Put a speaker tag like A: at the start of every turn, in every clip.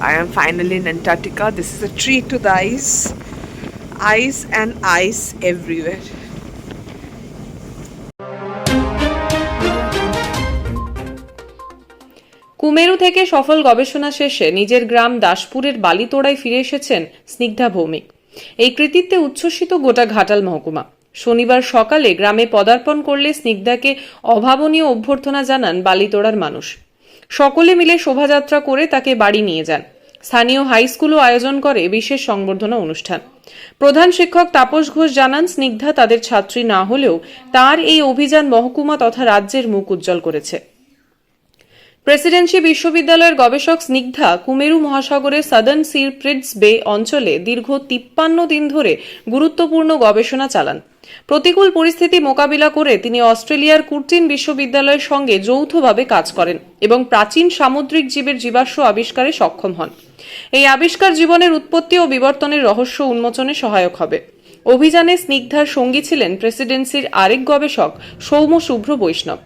A: I am finally in Antarctica. This is a treat to the eyes. Ice and ice everywhere.
B: কুমেরু থেকে সফল গবেষণা শেষে নিজের গ্রাম দাসপুরের বালিতোড়ায় ফিরে এসেছেন স্নিগ্ধা ভৌমিক এই কৃতিত্বে উচ্ছ্বসিত গোটা ঘাটাল মহকুমা শনিবার সকালে গ্রামে পদার্পণ করলে স্নিগ্ধাকে অভাবনীয় অভ্যর্থনা জানান বালিতোড়ার মানুষ সকলে মিলে শোভাযাত্রা করে তাকে বাড়ি নিয়ে যান। স্থানীয় হাই স্কুলও আয়োজন করে বিশেষ সংবর্ধনা অনুষ্ঠান। প্রধান শিক্ষক তাপস ঘোষ জানান, স্নিগ্ধা তাদের ছাত্রী না হলেও তার এই অভিযান মহকুমা তথা রাজ্যের মুখ উজ্জ্বল করেছে। প্রেসিডেন্সি বিশ্ববিদ্যালয়ের গবেষক স্নিগ্ধা কুমেরু মহাসাগরের সাদার্ন সির প্রিডস বে অঞ্চলে দীর্ঘ তিপ্পান্ন দিন ধরে গুরুত্বপূর্ণ গবেষণা চালান। প্রতিকূল পরিস্থিতি মোকাবিলা করে তিনি অস্ট্রেলিয়ার কুর্টিন বিশ্ববিদ্যালয়ের সঙ্গে যৌথভাবে কাজ করেন এবং প্রাচীন সামুদ্রিক জীবের জীবাশ্ম আবিষ্কারে সক্ষম হন। এই আবিষ্কার জীবনের উৎপত্তি ও বিবর্তনের রহস্য উন্মোচনে সহায়ক হবে। অভিযানে স্নিগ্ধার সঙ্গী ছিলেন প্রেসিডেন্সির আরেক গবেষক সৌম্য শুভ্র বৈষ্ণব।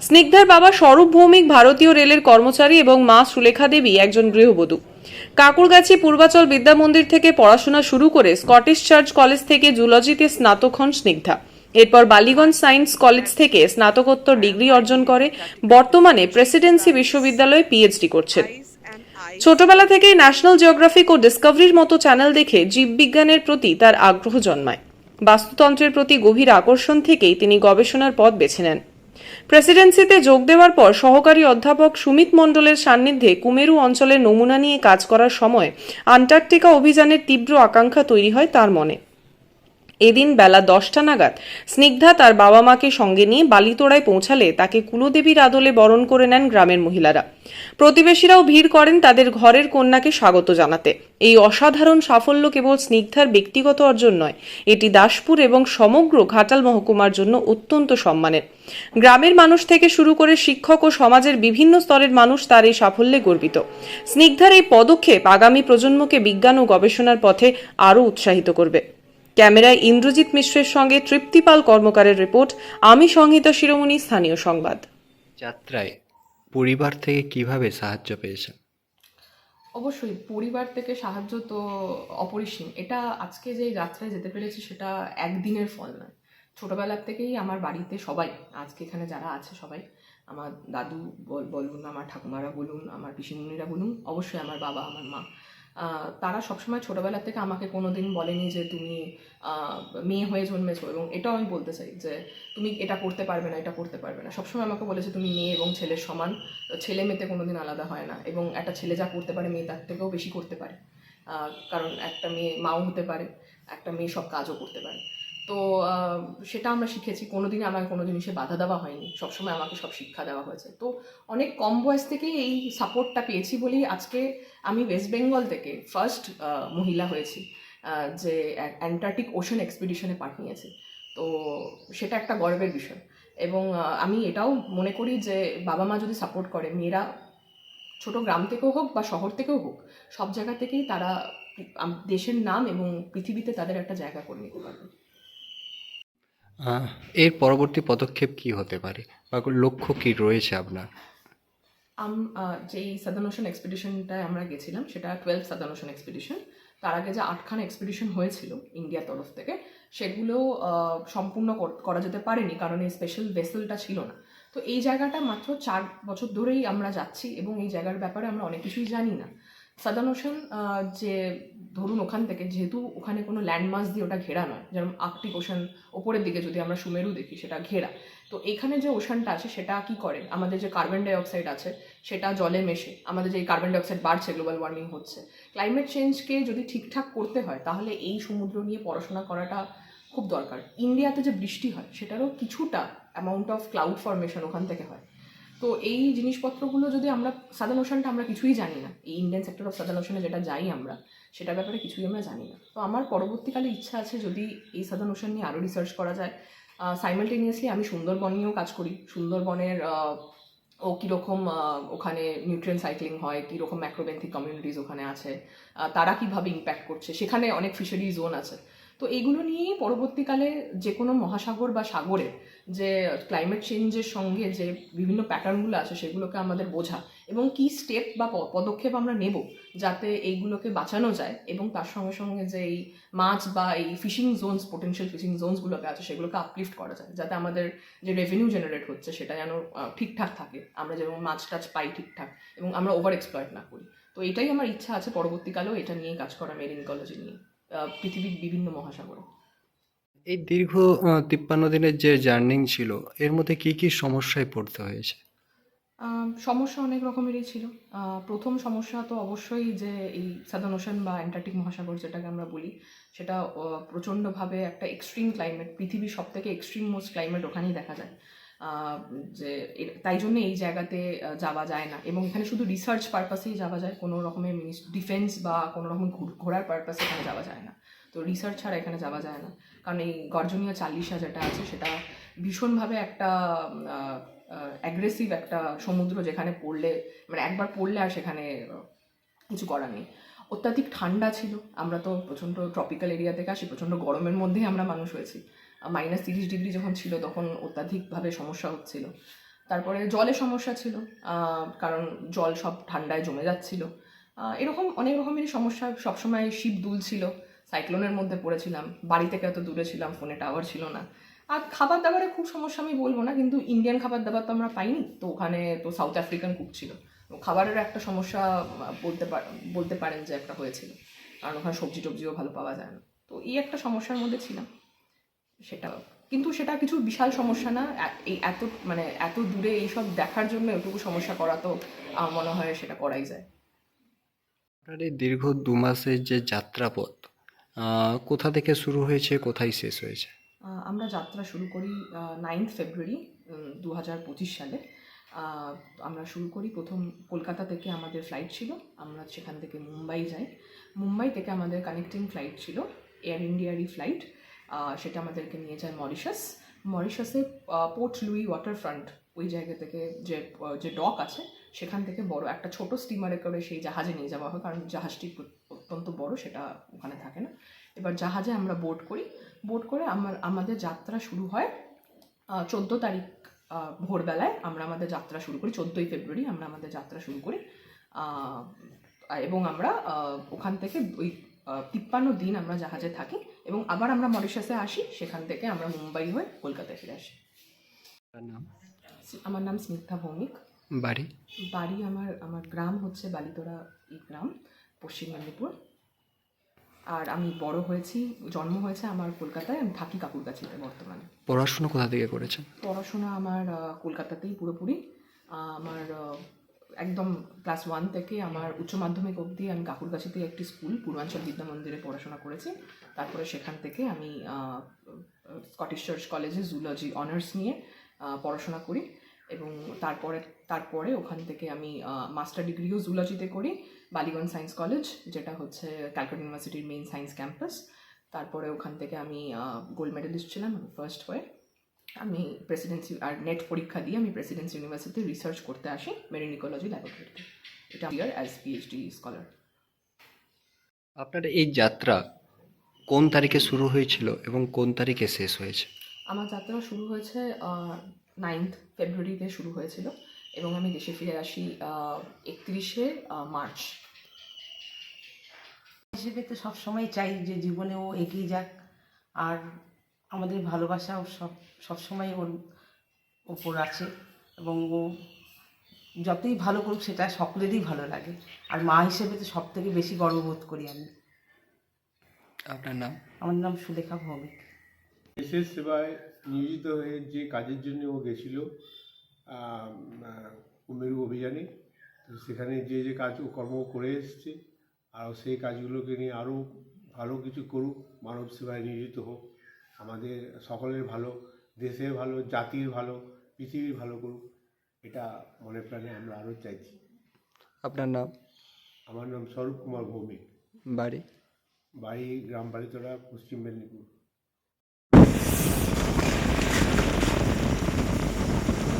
B: স্নিগ্ধার বাবা স্বরূপ ভৌমিক ভারতীয় রেলের কর্মচারী এবং মা সুলেখা দেবী একজন গৃহবধূ। কাকুরগাছি পূর্বাচল বিদ্যা মন্দির থেকে পড়াশোনা শুরু করে স্কটিশ চার্চ কলেজ থেকে জুলজিতে স্নাতক হন স্নিগ্ধা। এরপর বালিগঞ্জ সায়েন্স কলেজ থেকে স্নাতকোত্তর ডিগ্রি অর্জন করে, বর্তমানে প্রেসিডেন্সি বিশ্ববিদ্যালয়ে পিএইচডি করছেন। ছোটবেলা থেকেই ন্যাশনাল জিওগ্রাফিক ও ডিসকভারির মতো চ্যানেল দেখে জীববিজ্ঞানের প্রতি তার আগ্রহ জন্মায়। বাস্তুতন্ত্রের প্রতি গভীর আকর্ষণ থেকেই তিনি গবেষণার পথ বেছে নেন। প্রেসিডেন্সিতে যোগ দেওয়ার পর সহকারী অধ্যাপক সুমিত মণ্ডলের সান্নিধ্যে কুমেরু অঞ্চলের নমুনা নিয়ে কাজ করার সময় আন্টার্কটিকা অভিযানের তীব্র আকাঙ্ক্ষা তৈরি হয় তার মনে। এদিন বেলা দশটা নাগাদ স্নিগ্ধা তার বাবা মাকে সঙ্গে নিয়ে বালিতোড়ায় পৌঁছালে তাকে কুলদেবীর আদলে বরণ করে নেন গ্রামের মহিলারা। প্রতিবেশীরাও ভিড় করেন তাদের ঘরের কন্যাকে স্বাগত জানাতে। এই অসাধারণ সাফল্য কেবল স্নিগ্ধার ব্যক্তিগত অর্জন নয়, এটি দাসপুর এবং সমগ্র ঘাটাল মহকুমার জন্য অত্যন্ত সম্মানের। গ্রামের মানুষ থেকে শুরু করে শিক্ষক ও সমাজের বিভিন্ন স্তরের মানুষ তার এই সাফল্যে গর্বিত। স্নিগ্ধার এই পদক্ষেপ আগামী প্রজন্মকে বিজ্ঞান ও গবেষণার পথে আরও উৎসাহিত করবে। ক্যামেরায় ইন্দ্রজিৎ মিশ্রের সঙ্গে তৃপ্তিপাল কর্মকারের রিপোর্ট আমি সংহিতা শিরোমণি স্থানীয় সংবাদ।
C: যাত্রায় পরিবার থেকে কীভাবে সাহায্য পেয়েছেন
D: অবশ্যই পরিবার থেকে সাহায্য তো অপরিসীম। এটা আজকে যে যাত্রায় যেতে পেরেছি সেটা একদিনের ফল নয়। ছোটবেলার থেকেই আমার বাড়িতে সবাই আজকে এখানে যারা আছে সবাই আমার দাদু বল- বলুন আমার ঠাকুমারা বলুন আমার পিসিমণিরা বলুন অবশ্যই আমার বাবা আমার মা তারা সবসময় ছোটোবেলার থেকে আমাকে কোনো দিন বলেনি যে তুমি মেয়ে হয়ে জন্মেছো এবং এটাও আমি বলতে চাই যে তুমি এটা করতে পারবে না, এটা করতে পারবে না। সবসময় আমাকে বলেছে তুমি মেয়ে এবং ছেলের সমান, ছেলে মেয়েতে কোনো দিন আলাদা হয় না এবং একটা ছেলে যা করতে পারে মেয়ে তার থেকেও বেশি করতে পারে। কারণ একটা মেয়ে মাও হতে পারে, একটা মেয়ে সব কাজও করতে পারে। তো সেটা আমরা শিখেছি। কোনোদিনই আমাকে কোনো জিনিসে বাধা দেওয়া হয়নি। সবসময় আমাকে সব শিক্ষা দেওয়া হয়েছে। তো, অনেক কম বয়স থেকেই এই সাপোর্টটা পেয়েছি বলেই আজকে আমি ওয়েস্ট বেঙ্গল থেকে ফার্স্ট মহিলা হয়েছি যে অ্যান্টার্কটিক ওশান এক্সপিডিশনে পার্ট তো, সেটা একটা গর্বের বিষয়। এবং আমি এটাও মনে করি যে, বাবা মা যদি সাপোর্ট করে, মেয়েরা ছোট গ্রাম থেকেও হোক বা শহর থেকেও হোক, সব জায়গা থেকেই তারা দেশের নাম এবং পৃথিবীতে তাদের একটা জায়গা করে নিতে পারবে।
C: এর পরবর্তী পদক্ষেপ কি হতে পারে? বা লক্ষ্য কি রয়েছে আপনার?
D: আম যেই সাদার্ন ওশান এক্সপিডিশনটায় আমরা গেছিলাম, সেটা টুয়েলভ সাদার্ন ওশান এক্সপিডিশন তার আগে যে আটখানা এক্সপিডিশন হয়েছিল ইন্ডিয়ার তরফ থেকে, সেগুলো সম্পূর্ণ করা যেতে পারেনি কারণ এই স্পেশাল ভেসেলটা ছিল না। তো এই জায়গাটা মাত্র চার বছর ধরেই আমরা যাচ্ছি এবং এই জায়গার ব্যাপারে আমরা অনেক কিছুই জানি না। সাদার্ন ওশান যে ধরুন ওখান থেকে যেহেতু ওখানে কোনো ল্যান্ডমার্ক দিয়ে ওটা ঘেরা নয়, যেমন আর্কটিক ওশান ওপরের দিকে যদি আমরা সুমেরু দেখি সেটা ঘেরা। তো এখানে যে ওশানটা আছে সেটা কি করে? আমাদের যে কার্বন ডাইঅক্সাইড আছে সেটা জলে মেশে, আমাদের যে কার্বন ডাই অক্সাইড বাড়ছে গ্লোবাল ওয়ার্মিং হচ্ছে। ক্লাইমেট চেঞ্জকে যদি ঠিকঠাক করতে হয়, তাহলে এই সমুদ্র নিয়ে পড়াশোনা করাটা খুব দরকার। ইন্ডিয়াতে যে বৃষ্টি হয়, সেটারও কিছুটা অ্যামাউন্ট অফ ক্লাউড ফরমেশন ওখান থেকে হয়। তো এই জিনিসপত্রগুলো যদি আমরা সাদার্ন ওশানটা আমরা কিছুই জানি না। এই ইন্ডিয়ান সেক্টর অফ সাদার্ন ওশানে যেটা যাই আমরা, সেটার ব্যাপারে কিছুই আমরা জানি না। তো আমার পরবর্তীকালে ইচ্ছা আছে যদি এই সাদার্ন ওশান নিয়ে আরও রিসার্চ করা যায়। সাইমালটেনিয়াসলি আমি সুন্দরবন নিয়েও কাজ করি। সুন্দরবনের ও কীরকম ওখানে নিউট্রিয়েন্ট সাইক্লিং হয়, কীরকম ম্যাক্রোবেন্থিক কমিউনিটিস ওখানে আছে তারা কীভাবে ইম্প্যাক্ট করছে, সেখানে অনেক ফিশারি জোন আছে। তো এইগুলো নিয়েই পরবর্তীকালে যে কোনো মহাসাগর বা সাগরে যে ক্লাইমেট চেঞ্জের সঙ্গে যে বিভিন্ন প্যাটার্নগুলো আছে সেগুলোকে আমাদের বোঝা এবং কি স্টেপ বা পদক্ষেপ আমরা নেব যাতে এইগুলোকে বাঁচানো যায় এবং তার সঙ্গে সঙ্গে যে এই মাছ বা এই ফিশিং জোনস পোটেনশিয়াল ফিশিং জোনসগুলোকে আছে সেগুলোকে আপলিফ্ট করা যায় যাতে আমাদের যে রেভিনিউ জেনারেট হচ্ছে সেটা যেন ঠিকঠাক থাকে। আমরা যেমন মাছ টাছ পাই ঠিকঠাক এবং আমরা ওভার এক্সপ্লয়েট না করি। তো এটাই আমার ইচ্ছা আছে পরবর্তীকালেও এটা নিয়ে কাজ করা মেরিন ইকোলজি নিয়ে পৃথিবীর বিভিন্ন মহাসাগরে।
C: এই দীর্ঘ তিপ্পান্ন দিনের যে জার্নিং ছিল, এর মধ্যে কি কি সমস্যায় পড়তে হয়েছে?
D: সমস্যা অনেক রকমেরই ছিল। প্রথম সমস্যা তো অবশ্যই যে এই সাদান ওশান বা অ্যান্টার্কটিক মহাসাগর যেটাকে আমরা বলি, সেটা প্রচণ্ডভাবে একটা এক্সট্রিম ক্লাইমেট পৃথিবীর সব থেকে এক্সট্রিম মোস্ট ক্লাইমেট ওখানেই দেখা যায়। যে তাই জন্য এই জায়গাতে যাওয়া যায় না। এবং এখানে শুধু রিসার্চ পারপাসেই যাওয়া যায়, কোনো রকমের ডিফেন্স বা কোনো রকম ঘুর- ঘোরার পারপাসে এখানে যাওয়া যায় না। তো রিসার্চ ছাড়া এখানে যাওয়া যায় না। কারণ এই গর্জনীয় চাল্লিশা যেটা আছে, সেটা ভীষণভাবে একটা অ্যাগ্রেসিভ একটা সমুদ্র যেখানে পড়লে মানে একবার পড়লে আর সেখানে কিছু করার নেই। অত্যাধিক ঠান্ডা ছিল। আমরা তো প্রচণ্ড ট্রপিক্যাল এরিয়া থেকে আসি, প্রচণ্ড গরমের মধ্যেই আমরা মানুষ হয়েছি। মাইনাস তিরিশ ডিগ্রি যখন ছিল, তখন অত্যাধিকভাবে সমস্যা হচ্ছিল। তারপরে জলের সমস্যা ছিল কারণ জল সব ঠান্ডায় জমে যাচ্ছিল। এরকম অনেক রকমেরই সমস্যা সবসময় শীত দুলছিল। সাইক্লোনের মধ্যে পড়েছিলাম, বাড়ি থেকে এত দূরে ছিলাম, ফোনে টাওয়ার ছিল না। আর খাবার দাবারে খুব সমস্যা আমি বলব না, কিন্তু ইন্ডিয়ান খাবার দাবার তো আমরা পাইনি, তো ওখানে তো সাউথ আফ্রিকান কুক ছিল। খাবারের একটা সমস্যা বলতে বলতে পারেন যে একটা হয়েছিল, কারণ ওখানে সবজি টবজিও ভালো পাওয়া যায় না। তো এই একটা সমস্যার মধ্যে ছিলাম, সেটা কিন্তু সেটা কিছু বিশাল সমস্যা না এই এত মানে এত দূরে এইসব দেখার জন্য এটুকু সমস্যা করা তো মনে হয় সেটা করাই যায়।
C: আপনার এই দীর্ঘ দু মাসের যে যাত্রাপথ কোথা থেকে শুরু হয়েছে, কোথায় শেষ হয়েছে?
D: আমরা যাত্রা শুরু করি নাইন্থ ফেব্রুয়ারি দু হাজার পঁচিশ সালে। আমরা শুরু করি প্রথম কলকাতা থেকে আমাদের ফ্লাইট ছিল, আমরা সেখান থেকে মুম্বাই যাই। মুম্বাই থেকে আমাদের কানেক্টিং ফ্লাইট ছিল এয়ার ইন্ডিয়ারই ফ্লাইট সেটা আমাদেরকে নিয়ে যায় মরিশাস। মরিশাসে পোর্ট লুই ওয়াটার ফ্রন্ট ওই জায়গা থেকে যে যে ডক আছে, সেখান থেকে বড় একটা ছোট স্টিমারে করে সেই জাহাজে নিয়ে যাওয়া হয়, কারণ জাহাজটি অত্যন্ত বড় সেটা ওখানে থাকে না। এবার জাহাজে আমরা বোট করি। বোট করে আমার আমাদের যাত্রা শুরু হয় চোদ্দ তারিখ ভোরবেলায় আমরা আমাদের যাত্রা শুরু করি চোদ্দোই ফেব্রুয়ারি আমরা আমাদের যাত্রা শুরু করি। এবং আমরা ওখান থেকে ওই তিপ্পান্ন দিন আমরা জাহাজে থাকি এবং আবার আমরা মরিশাসে আসি সেখান থেকে আমরা মুম্বাই হয়ে কলকাতায় ফিরে আসি। আমার নাম স্নিগ্ধা ভৌমিক।
C: বাড়ি?
D: বাড়ি আমার আমার গ্রাম হচ্ছে বালিতোড়া এই গ্রাম। পশ্চিম মেদিনীপুর আর আমি বড় হয়েছি জন্ম হয়েছে আমার কলকাতায় আমি থাকি কাকুর কাকুরগাছিতে বর্তমানে।
C: পড়াশোনা কোথা থেকে করেছেন?
D: পড়াশোনা আমার কলকাতাতেই পুরোপুরি। আমার একদম ক্লাস ওয়ান থেকে আমার উচ্চ মাধ্যমিক অবধি আমি কাকুরগাছিতে একটি স্কুল পূর্বাঞ্চল বিদ্যা মন্দিরে পড়াশোনা করেছি। তারপরে সেখান থেকে আমি স্কটিশ চার্চ কলেজে জুলজি অনার্স নিয়ে পড়াশোনা করি। এবং তারপরে তারপরে ওখান থেকে আমি মাস্টার ডিগ্রিও জুলজিতে করি। বালিগঞ্জ সায়েন্স কলেজ যেটা হচ্ছে ক্যালকাটা ইউনিভার্সিটির মেইন সায়েন্স ক্যাম্পাস তারপরে ওখান থেকে আমি গোল্ড মেডেলিস্ট ছিলাম ফার্স্ট হয়ে। আমি প্রেসিডেন্সি আর নেট পরীক্ষা দিয়ে আমি প্রেসিডেন্সি ইউনিভার্সিটিতে রিসার্চ করতে আসি মেরিন ইকোলজি ল্যাবরেটরিতে এটা ইয়ার অ্যাজ পিএইচডি স্কলার
C: আপনার এই যাত্রা কোন তারিখে শুরু হয়েছিল এবং কোন তারিখে শেষ হয়েছে?
D: আমার যাত্রা শুরু হয়েছে নাইন্থ ফেব্রুয়ারিতে শুরু হয়েছিল। এবং আমি দেশে ফিরে আসি একত্রিশে মার্চ।
E: হিসেবে তো সবসময় চাই যে জীবনে ও এগিয়ে যাক আর আমাদের ভালোবাসা ভালোবাসাও সব সবসময় ওর ওপর আছে এবং ও যতই ভালো করুক সেটা সকলেরই ভালো লাগে। আর মা হিসেবে তো সব থেকে বেশি গর্ববোধ করি আমি।
C: আপনার নাম?
E: আমার নাম সুলেখা ভৌমিক।
F: দেশের সেবায় নিয়োজিত হয়ে যে কাজের জন্য ও গেছিল কুমেরু অভিযানে। তো সেখানে যে যে কাজ কর্ম করে এসছে আর সেই কাজগুলোকে নিয়ে আরও ভালো কিছু করুক মানব সেবায় নিয়োজিত হোক আমাদের সকলের ভালো দেশের ভালো জাতির ভালো পৃথিবীর ভালো করুক এটা মনে প্রাণে আমরা আরও চাইছি।
C: আপনার নাম?
F: আমার নাম স্বরূপ কুমার ভৌমিক।
C: বাড়ি?
F: বাড়ি গ্রাম বাড়িতলা পশ্চিম মেদিনীপুর।